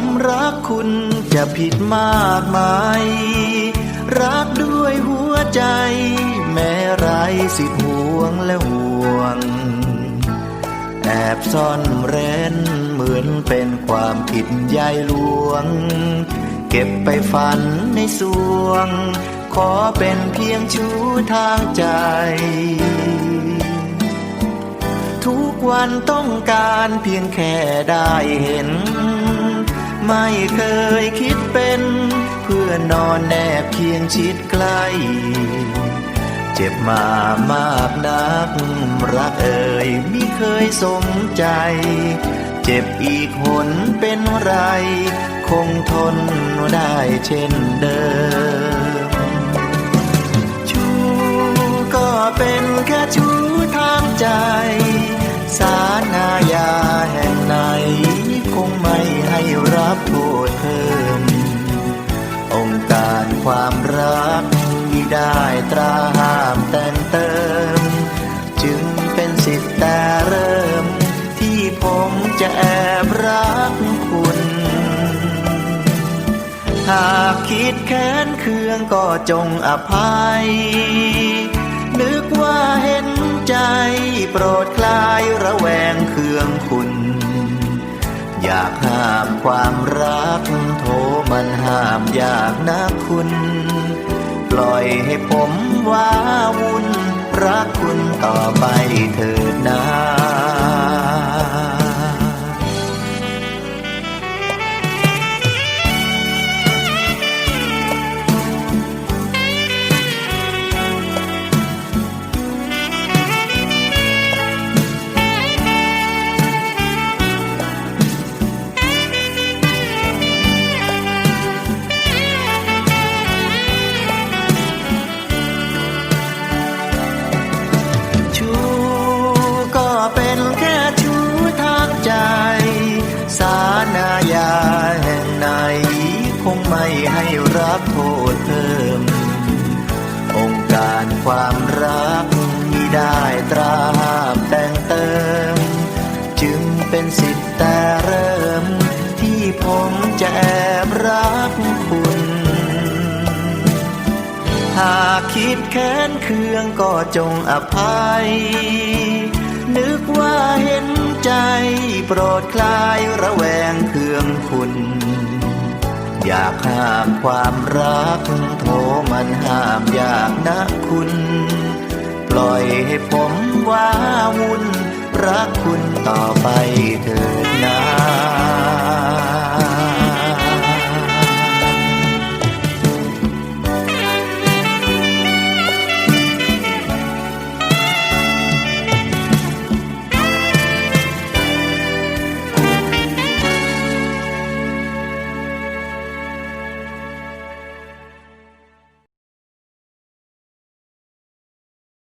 มรักคุณจะผิดมากมาย รักด้วยหัวใจ แม้ไรสิทธิ์ห่วงและห่วง แอบซ่อนเร้นเหมือนเป็นความผิดใยหลวง เก็บไปฝันในสวง ขอเป็นเพียงชูทางใจ ทุกวันต้องการเพียงแค่ได้เห็น ไม่เคยคิดเป็น เพื่อนอนแนบเคียงชิดใกล้ เจ็บมามากนัก รักเอ่ยไม่เคยสมใจ เจ็บอีกหนเป็นไร คงทนได้เช่นเดิมชูก็เป็นแค่ชู โทษเพิ่มองค์การความรักมิได้ตราห้ามแต่งเติม จึงเป็นสิทธิ์แต่เริ่ม ที่ผมจะแอบรักคุณ หากคิดแค้นเคืองก็จงอภัย นึกว่าเห็นใจโปรดคลายระแวงเคืองคุณากห้ามความรัก โทมันห้ามยากนะคุณ ปล่อยให้ผมว้าวุ่นรักคุณต่อไปเถิด เป็นสิทธิ์แต่เริ่ม ที่ผมจะแอบรักคุณ หากคิดแค้นเคืองก็จงอภัย นึกว่าเห็นใจโปรดคลายระแวงเคืองคุณ อยากห้ามความรักโทมันห้ามยากนะคุณ ปล่อยให้ผมว้าวุ่น รักคุณต่อไปเถิด